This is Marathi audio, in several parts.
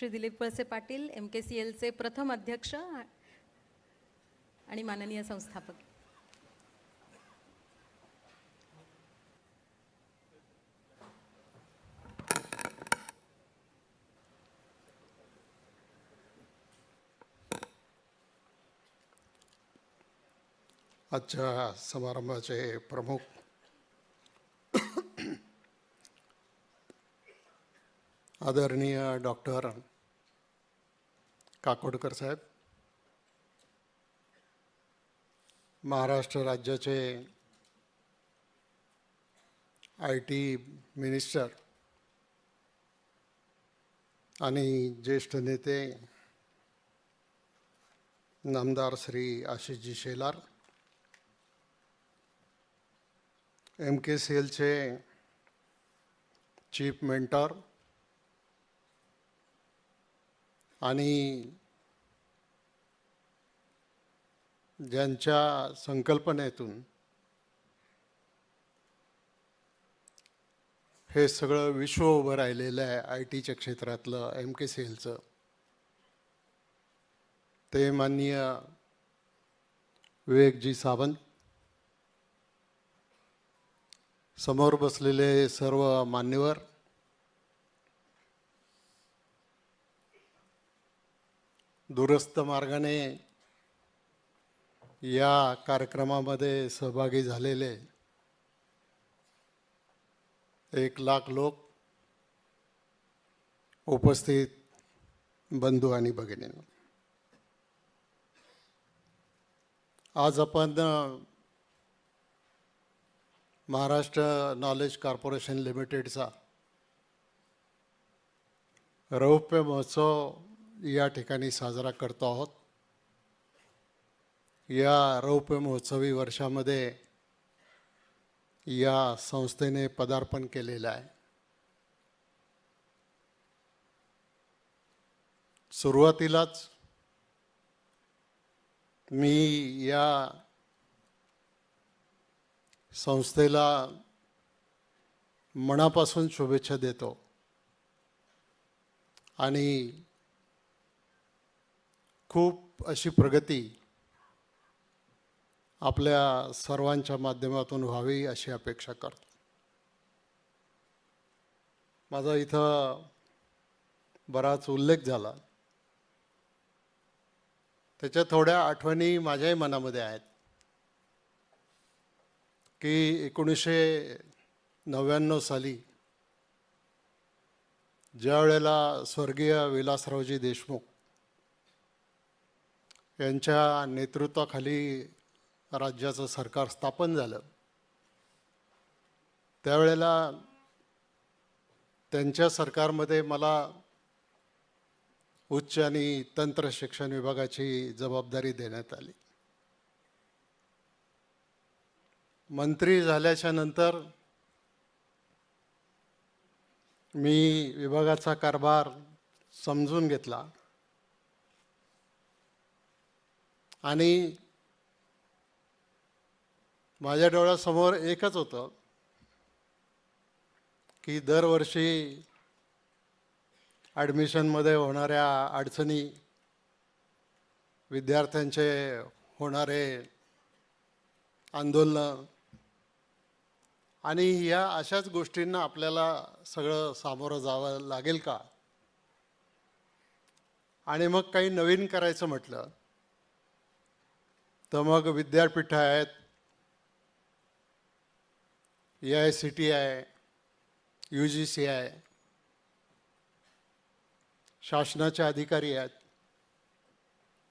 Shri Dilip Walse Patil M K C एलचे प्रथम अध्यक्ष आणि माननीय संस्थापक. आजच्या समारंभाचे प्रमुख आदरणीय डॉक्टर काकोडकर साहेब. महाराष्ट्र राज्याचे आय टी मिनिस्टर आणि ज्येष्ठ नेते नामदार Shri Ashishji Shelar M K C एलचे चीफ मेंटर आणि ज्यांच्या संकल्पनेतून हे सगळं विश्व उभं राहिलेलं आहे आय टीच्या क्षेत्रातलं एम के सी एलचं ते माननीय विवेकजी सावंत समोर बसलेले सर्व मान्यवर दूरस्थ मार्गाने या कार्यक्रमामध्ये सहभागी झालेले एक लाख लोक उपस्थित बंधू आणि भगिनी आज आपण महाराष्ट्र नॉलेज कॉर्पोरेशन लिमिटेडचा रौप्य महोत्सव या ठिकाणी साजरा करतो आहोत. या रौप्य महोत्सवी वर्षामध्ये या संस्थेने पदार्पण केलेलं आहे. सुरुवातीलाच मी या संस्थेला मनापासून शुभेच्छा देतो. आणि खूप अशी प्रगती आपल्या सर्वांच्या माध्यमातून व्हावी अशी अपेक्षा करतो. माझा इथं बराच उल्लेख झाला. त्याच्या थोड्या आठवणी माझ्याही मनामध्ये आहेत. की एकोणीसशे नव्याण्णव साली ज्या वेळेला स्वर्गीय विलासरावजी देशमुख यांच्या नेतृत्वाखाली राज्याचं सरकार स्थापन झालं. त्यावेळेला त्यांच्या सरकारमध्ये मला उच्च आणि तंत्र शिक्षण विभागाची जबाबदारी देण्यात आली. मंत्री झाल्याच्यानंतर मी विभागाचा कारभार समजून घेतला. आणि माझ्या डोळ्यासमोर एकच होतं की दरवर्षी ॲडमिशनमध्ये होणाऱ्या अडचणी विद्यार्थ्यांचे होणारे आंदोलनं आणि या अशाच गोष्टींना आपल्याला सगळं सामोरं जावं लागेल का? आणि मग काही नवीन करायचं म्हटलं तर मग विद्यापीठं आहेत ए आय सी टी आहे यू जी सी आहे शासनाचे अधिकारी आहेत.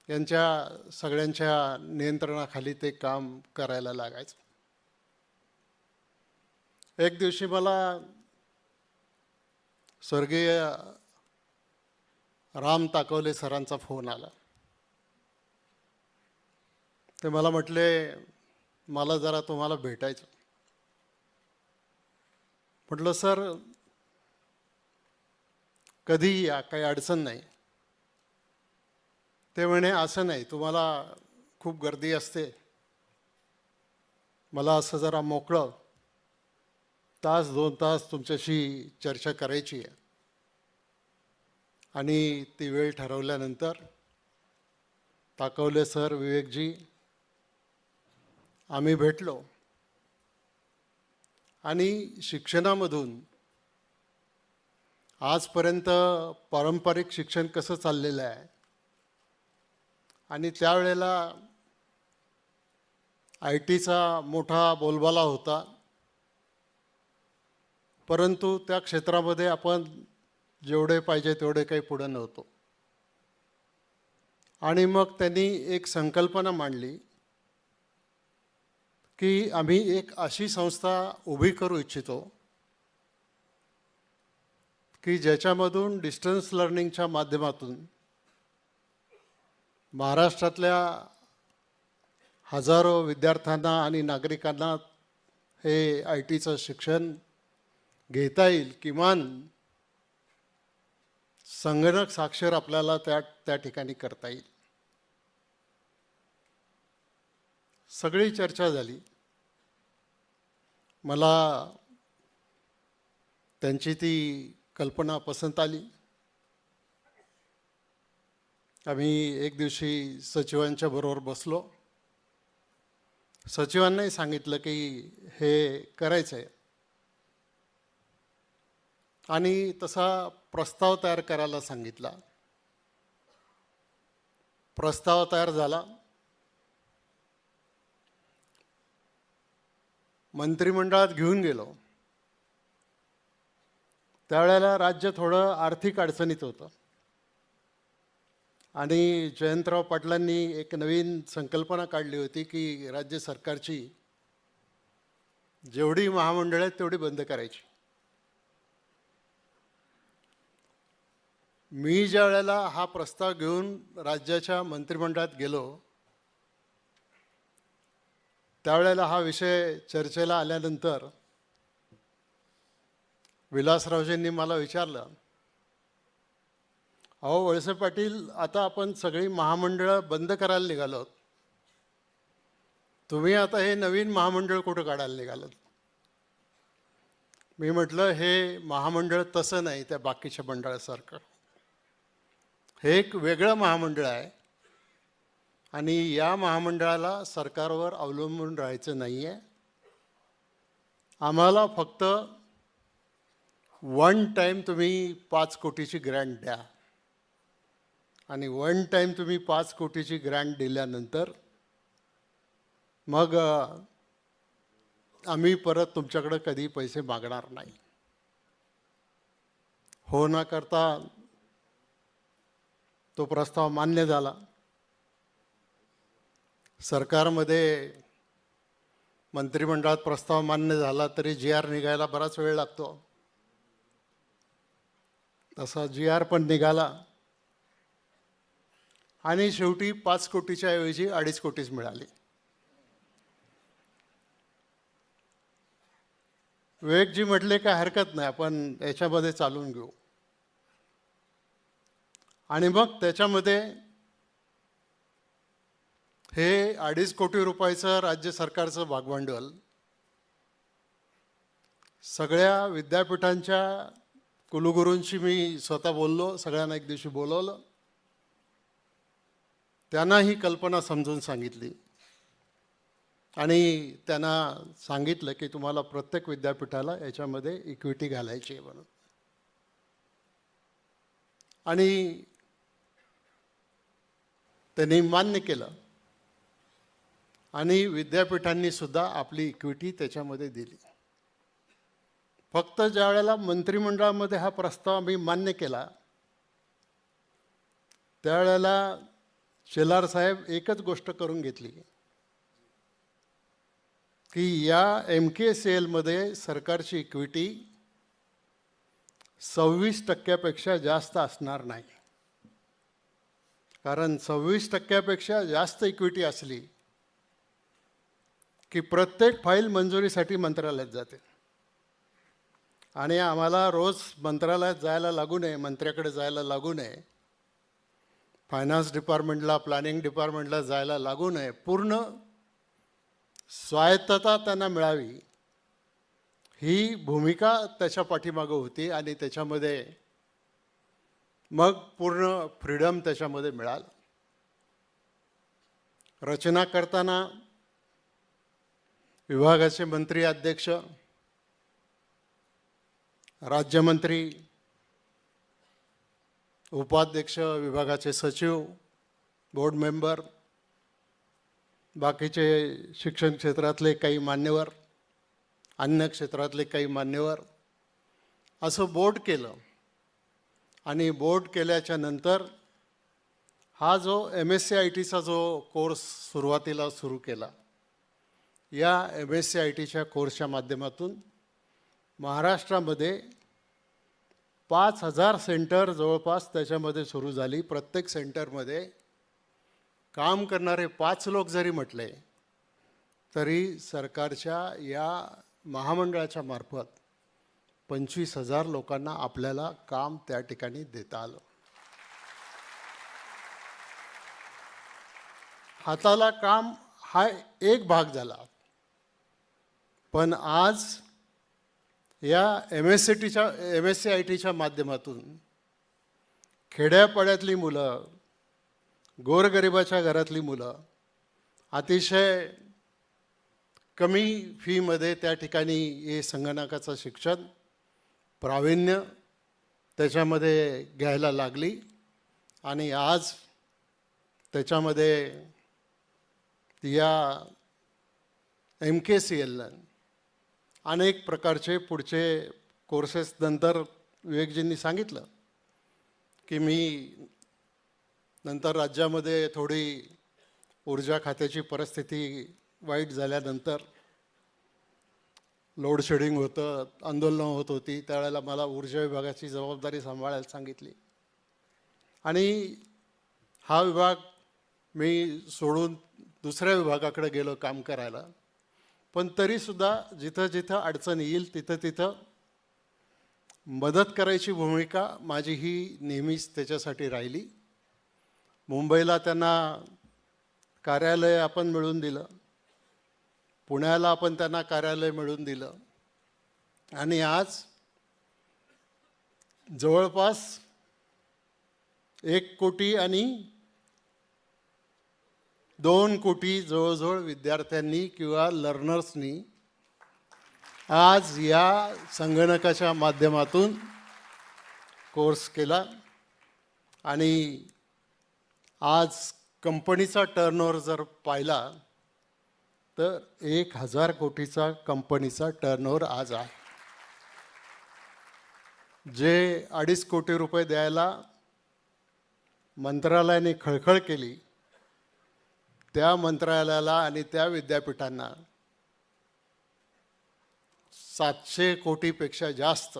यांच्या सगळ्यांच्या नियंत्रणाखाली ते काम करायला लागायचं. एक दिवशी मला स्वर्गीय राम ताकवले सरांचा फोन आला. ते मला म्हटले मला जरा तुम्हाला भेटायचं. म्हटलं सर कधी या काही अडचण नाही. ते म्हणे असं नाही तुम्हाला खूप गर्दी असते. मला असं जरा मोकळं तास दोन तास तुमच्याशी चर्चा करायची आहे. आणि ती वेळ ठरवल्यानंतर ताकवले सर विवेकजी आम्ही भेटलो. आणि शिक्षणामधून आजपर्यंत पारंपरिक शिक्षण कसं चाललेलं आहे? आणि त्यावेळेला आय टीचा मोठा बोलबाला होता. परंतु त्या क्षेत्रामध्ये आपण जेवढे पाहिजे तेवढे काही पुढं नव्हतो. आणि मग त्यांनी एक संकल्पना मांडली. की आम्ही एक अशी संस्था उभी करू इच्छितो की ज्याच्यामधून डिस्टन्स लर्निंगच्या माध्यमातून महाराष्ट्रातल्या हजारो विद्यार्थ्यांना आणि नागरिकांना हे आय टीचं शिक्षण घेता येईल किमान संगणक साक्षर आपल्याला त्या त्या ठिकाणी करता येईल. सगळी चर्चा झाली. मला त्यांची ती कल्पना पसंत आली. आम्ही एक दिवशी सचिवांच्या बरोबर बसलो. सचिवांनाही सांगितलं की हे करायचं आहे आणि तसा प्रस्ताव तयार करायला सांगितला. प्रस्ताव तयार झाला. मंत्रिमंडळात घेऊन गेलो. त्यावेळेला राज्य थोडं आर्थिक अडचणीत होतं. आणि जयंतराव पाटलांनी एक नवीन संकल्पना काढली होती की राज्य सरकारची जेवढी महामंडळ आहेत तेवढी बंद करायची. मी ज्या वेळेला हा प्रस्ताव घेऊन राज्याच्या मंत्रिमंडळात गेलो त्यावेळेला हा विषय चर्चेला आल्यानंतर विलासरावजींनी मला विचारलं अहो वळसे पाटील आता आपण सगळी महामंडळं बंद करायला निघालोत. तुम्ही आता हे नवीन महामंडळ कुठं काढायला निघालत? मी म्हटलं हे महामंडळ तसं नाही त्या बाकीच्या मंडळासारखं. हे एक वेगळं महामंडळ आहे. आणि या महामंडळाला सरकारवर अवलंबून राहायचं नाही आहे आम्हाला फक्त वन टाईम तुम्ही पाच कोटीची ग्रँट द्या. आणि वन टाईम तुम्ही पाच कोटीची ग्रँट दिल्यानंतर मग आम्ही परत तुमच्याकडं कधी पैसे मागणार नाही. हो ना करता तो प्रस्ताव मान्य झाला. सरकारमध्ये मंत्रिमंडळात प्रस्ताव मान्य झाला तरी जी आर निघायला बराच वेळ लागतो. तसा जी आर पण निघाला. आणि शेवटी पाच कोटीच्या ऐवजी अडीच कोटीच मिळाली. विवेकजी म्हटले काय हरकत नाही आपण याच्यामध्ये चालून घेऊ. आणि मग त्याच्यामध्ये हे अडीच कोटी रुपयाचं राज्य सरकारचं भागभांडवल सगळ्या विद्यापीठांच्या कुलगुरूंशी मी स्वतः बोललो सगळ्यांना एक दिवशी बोलवलं. त्यांना ही कल्पना समजून सांगितली. आणि त्यांना सांगितलं की तुम्हाला प्रत्येक विद्यापीठाला याच्यामध्ये इक्विटी घालायची आहे म्हणून. आणि त्यांनी मान्य केलं. आणि विद्यापीठांनी सुद्धा आपली इक्विटी त्याच्यामध्ये दिली. फक्त ज्या वेळेला मंत्रिमंडळामध्ये हा प्रस्ताव आम्ही मान्य केला त्यावेळेला शेलार साहेब एकच गोष्ट करून घेतली की या एम के सी एलमध्ये सरकारची इक्विटी सव्वीस टक्क्यापेक्षा जास्त असणार नाही. कारण सव्वीस टक्क्यापेक्षा जास्त इक्विटी असली की प्रत्येक फाईल मंजुरीसाठी मंत्रालयात जाते. आणि आम्हाला रोज मंत्रालयात जायला लागू नये मंत्र्याकडे जायला लागू नये. फायनान्स डिपार्टमेंटला प्लॅनिंग डिपार्टमेंटला जायला लागू नये. पूर्ण स्वायत्तता त्यांना मिळावी. ही भूमिका त्याच्या पाठीमागं होती आणि त्याच्यामध्ये मग पूर्ण फ्रीडम त्याच्यामध्ये मिळालं. रचना करताना विभागाचे मंत्री अध्यक्ष राज्यमंत्री उपाध्यक्ष विभागाचे सचिव बोर्ड मेंबर बाकीचे शिक्षण क्षेत्रातले काही मान्यवर अन्य क्षेत्रातले काही मान्यवर असं बोर्ड केलं. आणि बोर्ड केल्याच्यानंतर हा जो एम एस सी आय टीचा जो कोर्स सुरुवातीला सुरू केला. या एम एस सी आय टीच्या कोर्सच्या माध्यमातून महाराष्ट्रामध्ये पाच हजार सेंटर जवळपास त्याच्यामध्ये सुरू झाली. प्रत्येक सेंटरमध्ये काम करणारे पाच लोक जरी म्हटले तरी सरकारच्या या महामंडळाच्या मार्फत पंचवीस हजार लोकांना आपल्याला काम त्या ठिकाणी देता आलं. हाताला काम हा एक भाग झाला. पण आज या एम एस सी टीच्या एम एस सी आय टीच्या माध्यमातून खेड्यापाड्यातली मुलं गोरगरिबाच्या घरातली मुलं अतिशय कमी फीमध्ये त्या ठिकाणी हे संगणकाचं शिक्षण प्रावीण्य त्याच्यामध्ये घ्यायला लागली आणि आज त्याच्यामध्ये या एम के सी एलनं अनेक प्रकारचे पुढचे कोर्सेस नंतर विवेकजींनी सांगितलं की मी नंतर राज्यामध्ये थोडी ऊर्जा खात्याची परिस्थिती वाईट झाल्यानंतर लोडशेडिंग होतं आंदोलनं होत होती त्यावेळेला मला ऊर्जा विभागाची जबाबदारी सांभाळायला सांगितली. आणि हा विभाग मी सोडून दुसऱ्या विभागाकडे गेलो काम करायला. पण तरीसुद्धा जिथं जिथं अडचण येईल तिथं तिथं मदत करायची भूमिका माझी ही नेहमीच त्याच्यासाठी राहिली. मुंबईला त्यांना कार्यालय आपण मिळून दिलं. पुण्याला आपण त्यांना कार्यालय मिळून दिलं. आणि आज जवळपास एक कोटी आणि दोन कोटी जवळजवळ विद्यार्थ्यांनी किंवा लर्नर्सनी आज या संगणकाच्या माध्यमातून कोर्स केला. आणि आज कंपनीचा टर्नओव्हर जर पाहिला तर एक हजार कोटीचा कंपनीचा टर्नओव्हर आज आहे. जे अडीच कोटी रुपये द्यायला मंत्रालयाने खळखळ केली त्या मंत्रालयाला आणि त्या विद्यापीठांना सातशे कोटीपेक्षा जास्त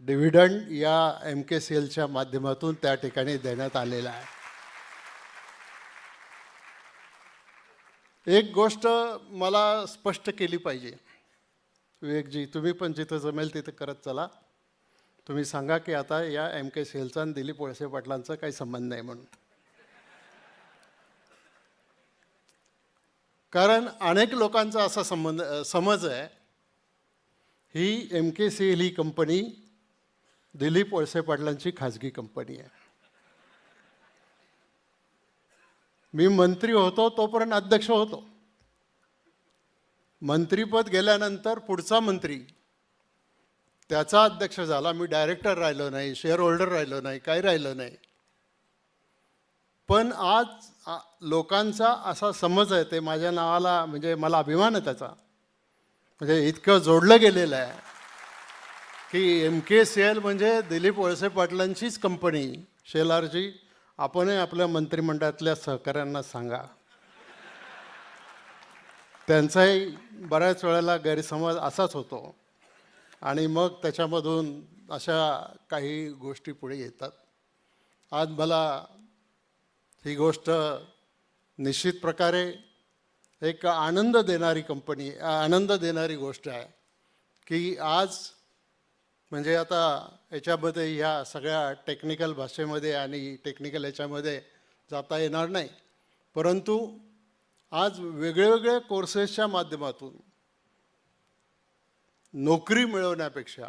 डिव्हिडंड या एम के सी एलच्या माध्यमातून त्या ठिकाणी देण्यात आलेला आहे. एक गोष्ट मला स्पष्ट केली पाहिजे. विवेकजी तुम्ही पण जिथं जमेल तिथं करत चला. तुम्ही सांगा की आता या एम के सी एलचा आणि दिलीप वळसे पाटलांचा काही संबंध नाही म्हणून. कारण अनेक लोकांचा असा संबंध समज आहे ही एम के सी एल ही कंपनी दिलीप वळसे पाटलांची खाजगी कंपनी आहे. मी मंत्री होतो तोपर्यंत अध्यक्ष होतो. मंत्रीपद गेल्यानंतर पुढचा मंत्री त्याचा अध्यक्ष झाला मी डायरेक्टर राहिलो नाही शेअर होल्डर राहिलो नाही काही राहिलो नाही. पण आज लोकांचा असा समज आहे ते माझ्या नावाला म्हणजे मला अभिमान आहे त्याचा. म्हणजे इतकं जोडलं गेलेलं आहे. की एम के सी एल म्हणजे दिलीप वळसे पाटलांचीच कंपनी शेलारची आपणही आपल्या मंत्रिमंडळातल्या सहकाऱ्यांना सांगा. त्यांचाही बऱ्याच वेळेला गैरसमज असाच होतो. आणि मग त्याच्यामधून अशा काही गोष्टी पुढे येतात. आज मला ही गोष्ट निश्चित प्रकारे एक आनंद देणारी कंपनी आनंद देणारी गोष्ट आहे. की आज म्हणजे आता याच्यामध्ये ह्या सगळ्या टेक्निकल भाषेमध्ये आणि टेक्निकल याच्यामध्ये जाता येणार नाही. परंतु आज वेगळ्या कोर्सेसच्या माध्यमातून नोकरी मिळवण्यापेक्षा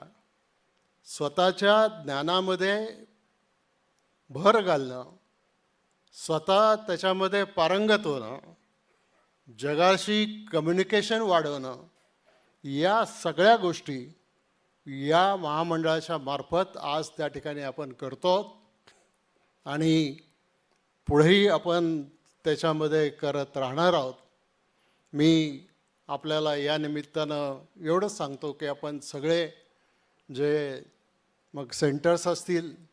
स्वतःच्या ज्ञानामध्ये भर घालणं स्वतः त्याच्यामध्ये पारंगत होणं जगाशी कम्युनिकेशन वाढवणं या सगळ्या गोष्टी या महामंडळाच्या मार्फत आज त्या ठिकाणी आपण करतो. आणि पुढेही आपण त्याच्यामध्ये करत राहणार आहोत. मी आपल्याला या निमित्तानं एवढंच सांगतो की आपण सगळे जे मग सेंटर्स असतील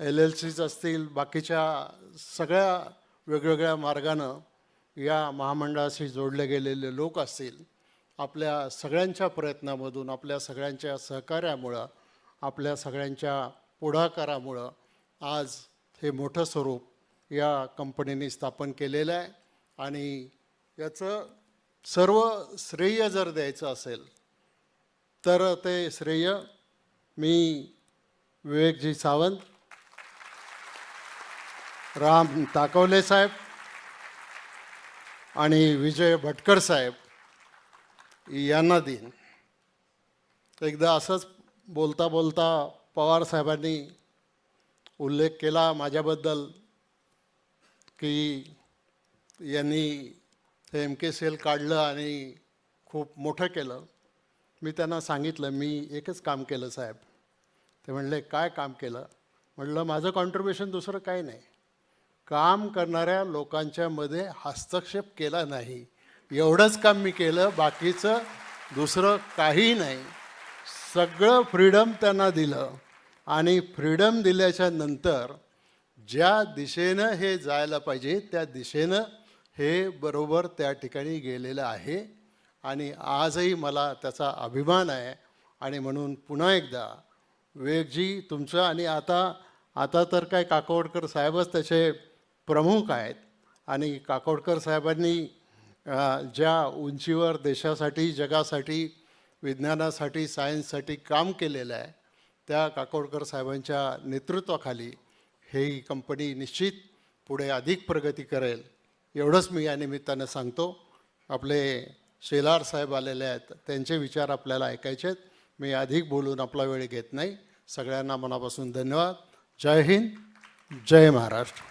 एल एल सीज असतील बाकीच्या सगळ्या वेगवेगळ्या मार्गानं या महामंडळाशी जोडले गेलेले लोक असतील आपल्या सगळ्यांच्या प्रयत्नामधून आपल्या सगळ्यांच्या सहकार्यामुळं आपल्या सगळ्यांच्या पुढाकारामुळं आज हे मोठं स्वरूप या कंपनीने स्थापन केलेलं आहे. आणि याचं सर्व श्रेय जर द्यायचं असेल तर ते श्रेय मी विवेकजी सावंत राम ताकवले साहेब आणि विजय भटकर साहेब यांना देईन. एकदा असंच बोलता बोलता पवार साहेबांनी उल्लेख केला माझ्याबद्दल की यांनी हे एम के सी एल काढलं आणि खूप मोठं केलं. मी त्यांना सांगितलं मी एकच काम केलं साहेब. ते म्हणले काय काम केलं? म्हटलं माझं कॉन्ट्रीब्युशन दुसरं काही नाही. काम करणाऱ्या लोकांच्या मध्ये हस्तक्षेप केला नाही. एवढंच काम मी केलं बाकीचं दुसरं काही नाही. सगळं फ्रीडम त्यांना दिलं. आणि फ्रीडम दिल्याच्या नंतर ज्या दिशेनं हे जायला पाहिजे त्या दिशेनं हे बरोबर त्या ठिकाणी गेलेलं आहे. आणि आजही मला त्याचा अभिमान आहे. आणि म्हणून पुन्हा एकदा वेगजी तुमचं आणि आता आता तर काय काकोडकर साहेबच त्याचे प्रमुख आहेत. आणि काकोडकर साहेबांनी ज्या उंचीवर देशासाठी जगासाठी विज्ञानासाठी सायन्ससाठी काम केलेलं आहे त्या काकोडकर साहेबांच्या नेतृत्वाखाली ही कंपनी निश्चित पुढे अधिक प्रगती करेल एवढंच मी या निमित्तानं सांगतो. आपले शेलार साहेब आलेले आहेत त्यांचे विचार आपल्याला ऐकायचे आहेत. मी अधिक बोलून आपला वेळ घेत नाही. सगळ्यांना मनापासून धन्यवाद. जय हिंद जय महाराष्ट्र.